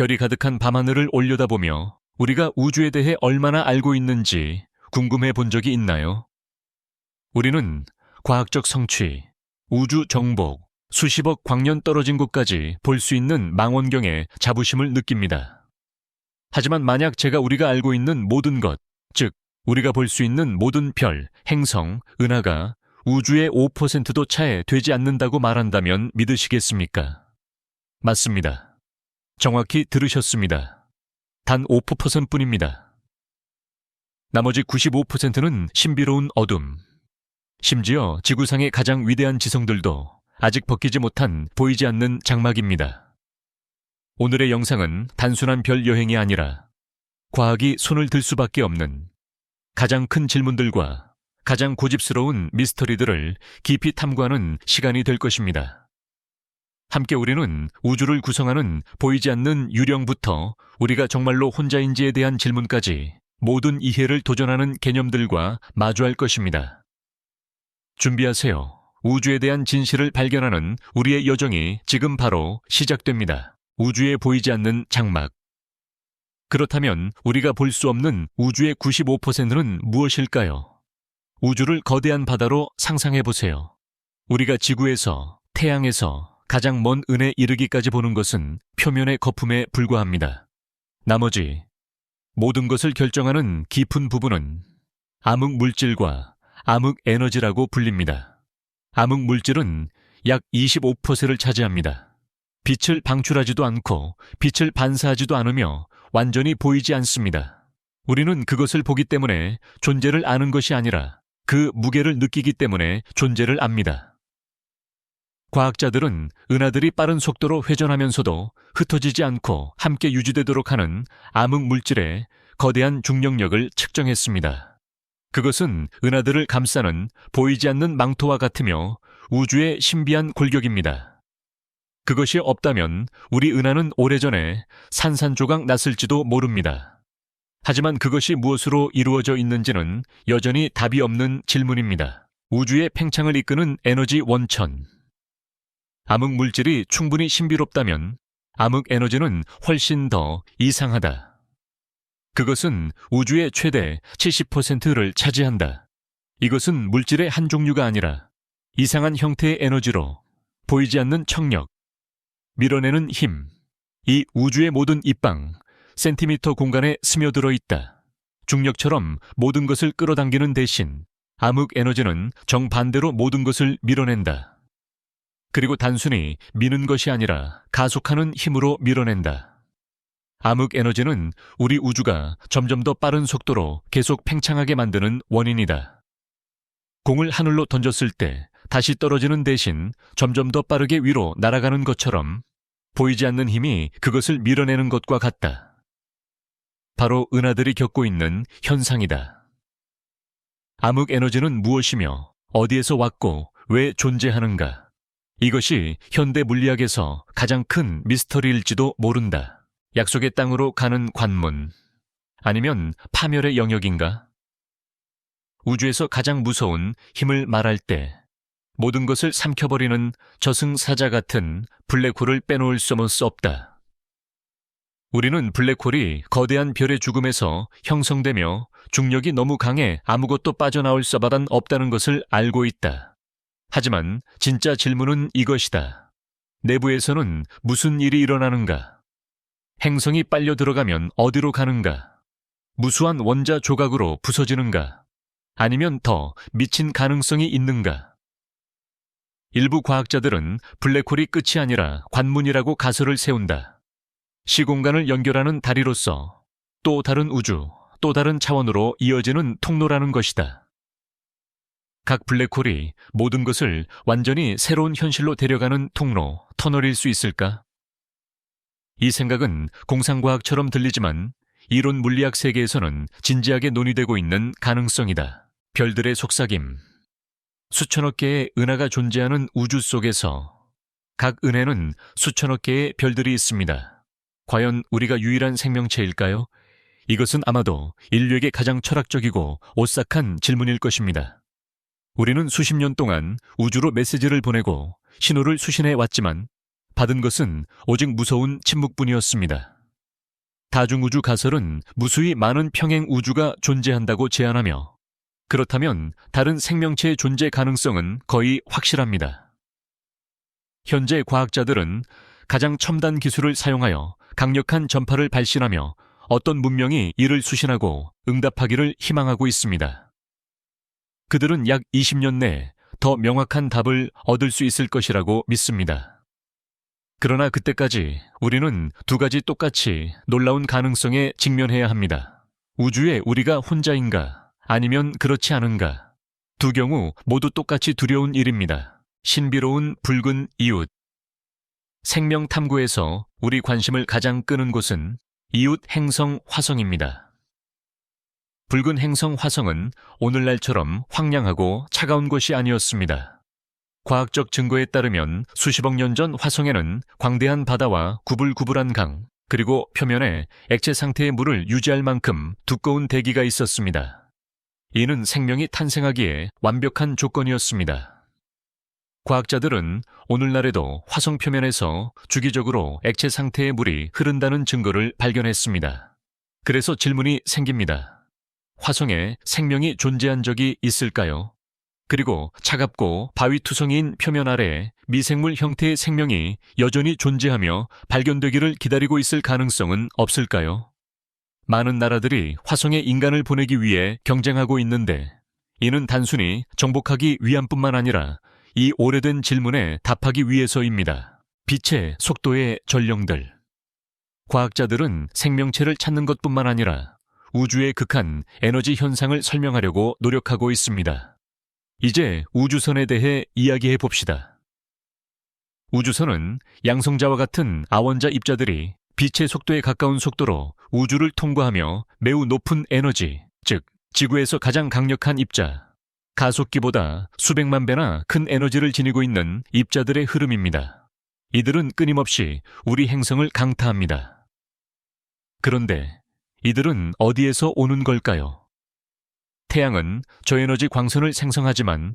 별이 가득한 밤하늘을 올려다보며 우리가 우주에 대해 얼마나 알고 있는지 궁금해 본 적이 있나요? 우리는 과학적 성취, 우주 정복, 수십억 광년 떨어진 곳까지 볼 수 있는 망원경에 자부심을 느낍니다. 하지만 만약 제가 우리가 알고 있는 모든 것, 즉, 우리가 볼 수 있는 모든 별, 행성, 은하가 우주의 5%도 차에 되지 않는다고 말한다면 믿으시겠습니까? 맞습니다. 정확히 들으셨습니다. 단 5% 뿐입니다. 나머지 95%는 신비로운 어둠. 심지어 지구상의 가장 위대한 지성들도 아직 벗기지 못한 보이지 않는 장막입니다. 오늘의 영상은 단순한 별 여행이 아니라 과학이 손을 들 수밖에 없는 가장 큰 질문들과 가장 고집스러운 미스터리들을 깊이 탐구하는 시간이 될 것입니다. 함께 우리는 우주를 구성하는 보이지 않는 유령부터 우리가 정말로 혼자인지에 대한 질문까지 모든 이해를 도전하는 개념들과 마주할 것입니다. 준비하세요. 우주에 대한 진실을 발견하는 우리의 여정이 지금 바로 시작됩니다. 우주에 보이지 않는 장막. 그렇다면 우리가 볼 수 없는 우주의 95%는 무엇일까요? 우주를 거대한 바다로 상상해 보세요. 우리가 지구에서, 태양에서 가장 먼 은에 이르기까지 보는 것은 표면의 거품에 불과합니다. 나머지 모든 것을 결정하는 깊은 부분은 암흑 물질과 암흑 에너지라고 불립니다. 암흑 물질은 약 25%를 차지합니다. 빛을 방출하지도 않고 빛을 반사하지도 않으며 완전히 보이지 않습니다. 우리는 그것을 보기 때문에 존재를 아는 것이 아니라 그 무게를 느끼기 때문에 존재를 압니다. 과학자들은 은하들이 빠른 속도로 회전하면서도 흩어지지 않고 함께 유지되도록 하는 암흑 물질의 거대한 중력력을 측정했습니다. 그것은 은하들을 감싸는 보이지 않는 망토와 같으며 우주의 신비한 골격입니다. 그것이 없다면 우리 은하는 오래전에 산산조각 났을지도 모릅니다. 하지만 그것이 무엇으로 이루어져 있는지는 여전히 답이 없는 질문입니다. 우주의 팽창을 이끄는 에너지 원천. 암흑 물질이 충분히 신비롭다면 암흑 에너지는 훨씬 더 이상하다. 그것은 우주의 최대 70%를 차지한다. 이것은 물질의 한 종류가 아니라 이상한 형태의 에너지로 보이지 않는 청력, 밀어내는 힘, 이 우주의 모든 입방, 센티미터 공간에 스며들어 있다. 중력처럼 모든 것을 끌어당기는 대신 암흑 에너지는 정반대로 모든 것을 밀어낸다. 그리고 단순히 미는 것이 아니라 가속하는 힘으로 밀어낸다. 암흑 에너지는 우리 우주가 점점 더 빠른 속도로 계속 팽창하게 만드는 원인이다. 공을 하늘로 던졌을 때 다시 떨어지는 대신 점점 더 빠르게 위로 날아가는 것처럼 보이지 않는 힘이 그것을 밀어내는 것과 같다. 바로 은하들이 겪고 있는 현상이다. 암흑 에너지는 무엇이며 어디에서 왔고 왜 존재하는가? 이것이 현대 물리학에서 가장 큰 미스터리일지도 모른다. 약속의 땅으로 가는 관문. 아니면 파멸의 영역인가? 우주에서 가장 무서운 힘을 말할 때 모든 것을 삼켜버리는 저승사자 같은 블랙홀을 빼놓을 수 없다. 우리는 블랙홀이 거대한 별의 죽음에서 형성되며 중력이 너무 강해 아무것도 빠져나올 수바단 없다는 것을 알고 있다. 하지만 진짜 질문은 이것이다. 내부에서는 무슨 일이 일어나는가? 행성이 빨려 들어가면 어디로 가는가? 무수한 원자 조각으로 부서지는가? 아니면 더 미친 가능성이 있는가? 일부 과학자들은 블랙홀이 끝이 아니라 관문이라고 가설을 세운다. 시공간을 연결하는 다리로서 또 다른 우주, 또 다른 차원으로 이어지는 통로라는 것이다. 각 블랙홀이 모든 것을 완전히 새로운 현실로 데려가는 통로, 터널일 수 있을까? 이 생각은 공상과학처럼 들리지만 이론 물리학 세계에서는 진지하게 논의되고 있는 가능성이다. 별들의 속삭임. 수천억 개의 은하가 존재하는 우주 속에서 각 은혜는 수천억 개의 별들이 있습니다. 과연 우리가 유일한 생명체일까요? 이것은 아마도 인류에게 가장 철학적이고 오싹한 질문일 것입니다. 우리는 수십 년 동안 우주로 메시지를 보내고 신호를 수신해 왔지만 받은 것은 오직 무서운 침묵뿐이었습니다. 다중우주 가설은 무수히 많은 평행 우주가 존재한다고 제안하며 그렇다면 다른 생명체의 존재 가능성은 거의 확실합니다. 현재 과학자들은 가장 첨단 기술을 사용하여 강력한 전파를 발신하며 어떤 문명이 이를 수신하고 응답하기를 희망하고 있습니다. 그들은 약 20년 내더 명확한 답을 얻을 수 있을 것이라고 믿습니다. 그러나 그때까지 우리는 두 가지 똑같이 놀라운 가능성에 직면해야 합니다. 우주에 우리가 혼자인가 아니면 그렇지 않은가. 두 경우 모두 똑같이 두려운 일입니다. 신비로운 붉은 이웃. 생명 탐구에서 우리 관심을 가장 끄는 곳은 이웃 행성 화성입니다. 붉은 행성 화성은 오늘날처럼 황량하고 차가운 곳이 아니었습니다. 과학적 증거에 따르면 수십억 년 전 화성에는 광대한 바다와 구불구불한 강, 그리고 표면에 액체 상태의 물을 유지할 만큼 두꺼운 대기가 있었습니다. 이는 생명이 탄생하기에 완벽한 조건이었습니다. 과학자들은 오늘날에도 화성 표면에서 주기적으로 액체 상태의 물이 흐른다는 증거를 발견했습니다. 그래서 질문이 생깁니다. 화성에 생명이 존재한 적이 있을까요? 그리고 차갑고 바위투성이인 표면 아래 미생물 형태의 생명이 여전히 존재하며 발견되기를 기다리고 있을 가능성은 없을까요? 많은 나라들이 화성에 인간을 보내기 위해 경쟁하고 있는데 이는 단순히 정복하기 위함뿐만 아니라 이 오래된 질문에 답하기 위해서입니다. 빛의 속도의 전령들. 과학자들은 생명체를 찾는 것뿐만 아니라 우주의 극한 에너지 현상을 설명하려고 노력하고 있습니다. 이제 우주선에 대해 이야기해 봅시다. 우주선은 양성자와 같은 아원자 입자들이 빛의 속도에 가까운 속도로 우주를 통과하며 매우 높은 에너지, 즉, 지구에서 가장 강력한 입자, 가속기보다 수백만 배나 큰 에너지를 지니고 있는 입자들의 흐름입니다. 이들은 끊임없이 우리 행성을 강타합니다. 그런데 이들은 어디에서 오는 걸까요? 태양은 저에너지 광선을 생성하지만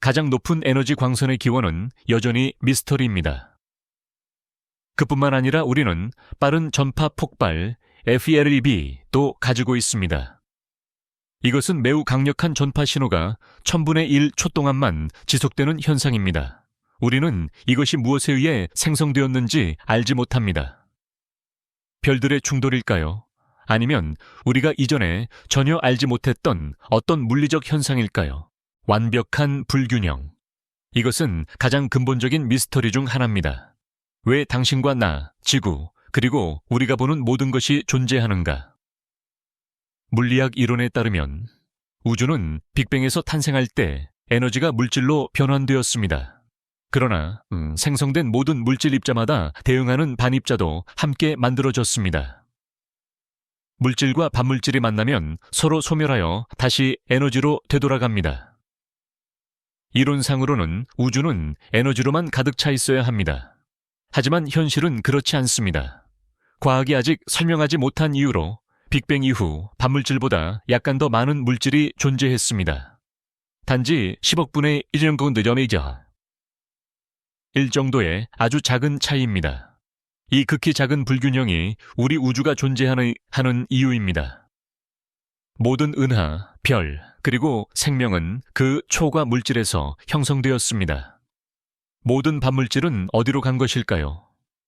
가장 높은 에너지 광선의 기원은 여전히 미스터리입니다. 그뿐만 아니라 우리는 빠른 전파 폭발 FERB 도 가지고 있습니다. 이것은 매우 강력한 전파 신호가 1000분의 1초 동안만 지속되는 현상입니다. 우리는 이것이 무엇에 의해 생성되었는지 알지 못합니다. 별들의 충돌일까요? 아니면 우리가 이전에 전혀 알지 못했던 어떤 물리적 현상일까요? 완벽한 불균형. 이것은 가장 근본적인 미스터리 중 하나입니다. 왜 당신과 나, 지구, 그리고 우리가 보는 모든 것이 존재하는가? 물리학 이론에 따르면 우주는 빅뱅에서 탄생할 때 에너지가 물질로 변환되었습니다. 그러나 음, 생성된 모든 물질 입자마다 대응하는 반입자도 함께 만들어졌습니다. 물질과 반물질이 만나면 서로 소멸하여 다시 에너지로 되돌아갑니다. 이론상으로는 우주는 에너지로만 가득 차 있어야 합니다. 하지만 현실은 그렇지 않습니다. 과학이 아직 설명하지 못한 이유로 빅뱅 이후 반물질보다 약간 더 많은 물질이 존재했습니다. 단지 10억분의 1년건 느려이자 1 정도의 아주 작은 차이입니다. 이 극히 작은 불균형이 우리 우주가 존재하는 하는 이유입니다. 모든 은하, 별, 그리고 생명은 그 초과 물질에서 형성되었습니다. 모든 반물질은 어디로 간 것일까요?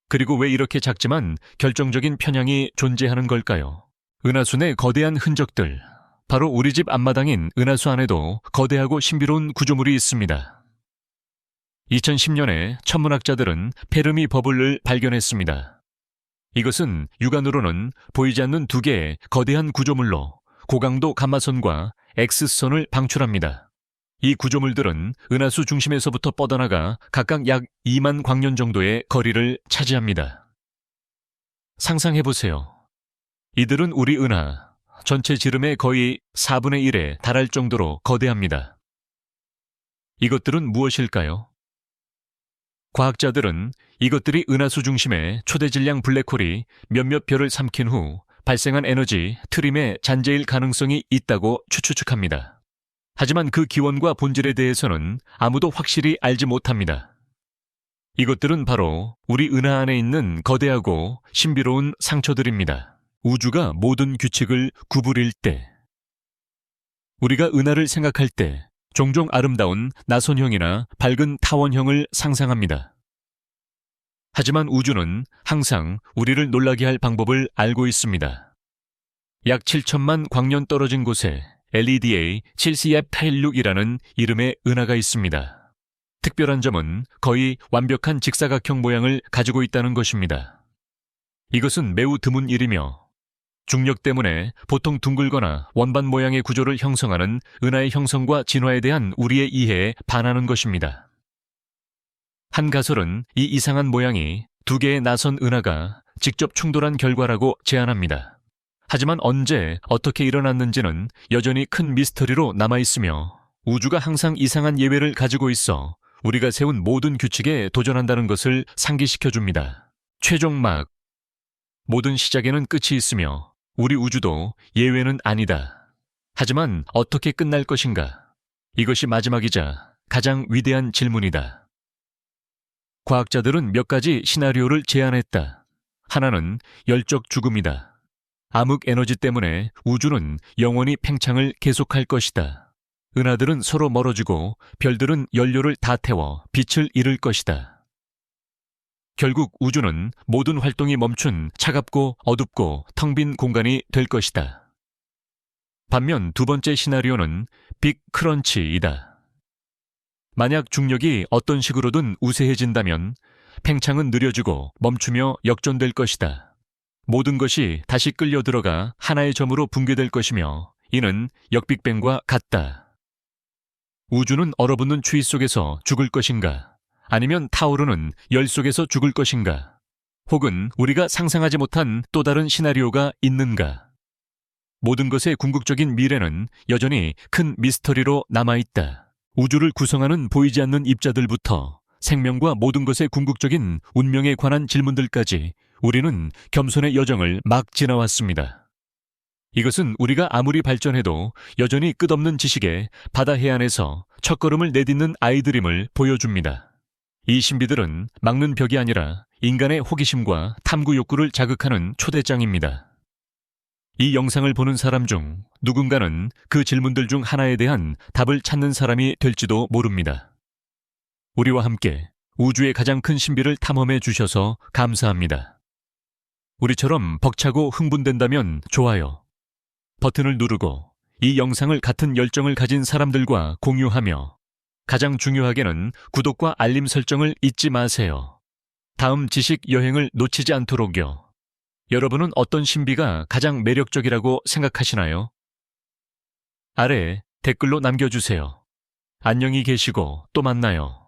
그리고 왜 이렇게 작지만 결정적인 편향이 존재하는 걸까요? 은하수 내 거대한 흔적들. 바로 우리 집 앞마당인 은하수 안에도 거대하고 신비로운 구조물이 있습니다. 2010년에 천문학자들은 페르미 버블을 발견했습니다. 이것은 육안으로는 보이지 않는 두 개의 거대한 구조물로 고강도 감마선과 X선을 방출합니다. 이 구조물들은 은하수 중심에서부터 뻗어나가 각각 약 2만 광년 정도의 거리를 차지합니다. 상상해보세요. 이들은 우리 은하 전체 지름의 거의 4분의 1에 달할 정도로 거대합니다. 이것들은 무엇일까요? 과학자들은 이것들이 은하수 중심의 초대 질량 블랙홀이 몇몇 별을 삼킨 후 발생한 에너지 트림의 잔재일 가능성이 있다고 추측합니다. 하지만 그 기원과 본질에 대해서는 아무도 확실히 알지 못합니다. 이것들은 바로 우리 은하 안에 있는 거대하고 신비로운 상처들입니다. 우주가 모든 규칙을 구부릴 때. 우리가 은하를 생각할 때 종종 아름다운 나선형이나 밝은 타원형을 상상합니다. 하지만 우주는 항상 우리를 놀라게 할 방법을 알고 있습니다. 약 7천만 광년 떨어진 곳에 LEDA 7CF86이라는 이름의 은하가 있습니다. 특별한 점은 거의 완벽한 직사각형 모양을 가지고 있다는 것입니다. 이것은 매우 드문 일이며 중력 때문에 보통 둥글거나 원반 모양의 구조를 형성하는 은하의 형성과 진화에 대한 우리의 이해에 반하는 것입니다. 한 가설은 이 이상한 모양이 두 개의 나선 은하가 직접 충돌한 결과라고 제안합니다. 하지만 언제 어떻게 일어났는지는 여전히 큰 미스터리로 남아 있으며 우주가 항상 이상한 예외를 가지고 있어 우리가 세운 모든 규칙에 도전한다는 것을 상기시켜 줍니다. 최종 막 모든 시작에는 끝이 있으며 우리 우주도 예외는 아니다. 하지만 어떻게 끝날 것인가? 이것이 마지막이자 가장 위대한 질문이다. 과학자들은 몇 가지 시나리오를 제안했다. 하나는 열적 죽음이다. 암흑 에너지 때문에 우주는 영원히 팽창을 계속할 것이다. 은하들은 서로 멀어지고 별들은 연료를 다 태워 빛을 잃을 것이다. 결국 우주는 모든 활동이 멈춘 차갑고 어둡고 텅 빈 공간이 될 것이다. 반면 두 번째 시나리오는 빅 크런치이다. 만약 중력이 어떤 식으로든 우세해진다면 팽창은 느려지고 멈추며 역전될 것이다. 모든 것이 다시 끌려 들어가 하나의 점으로 붕괴될 것이며 이는 역빅뱅과 같다. 우주는 얼어붙는 추위 속에서 죽을 것인가? 아니면 타오르는 열 속에서 죽을 것인가? 혹은 우리가 상상하지 못한 또 다른 시나리오가 있는가? 모든 것의 궁극적인 미래는 여전히 큰 미스터리로 남아있다. 우주를 구성하는 보이지 않는 입자들부터 생명과 모든 것의 궁극적인 운명에 관한 질문들까지 우리는 겸손의 여정을 막 지나왔습니다. 이것은 우리가 아무리 발전해도 여전히 끝없는 지식의 바다 해안에서 첫걸음을 내딛는 아이들임을 보여줍니다. 이 신비들은 막는 벽이 아니라 인간의 호기심과 탐구 욕구를 자극하는 초대장입니다. 이 영상을 보는 사람 중 누군가는 그 질문들 중 하나에 대한 답을 찾는 사람이 될지도 모릅니다. 우리와 함께 우주의 가장 큰 신비를 탐험해 주셔서 감사합니다. 우리처럼 벅차고 흥분된다면 좋아요. 버튼을 누르고 이 영상을 같은 열정을 가진 사람들과 공유하며 가장 중요하게는 구독과 알림 설정을 잊지 마세요. 다음 지식 여행을 놓치지 않도록요. 여러분은 어떤 신비가 가장 매력적이라고 생각하시나요? 아래 댓글로 남겨주세요. 안녕히 계시고 또 만나요.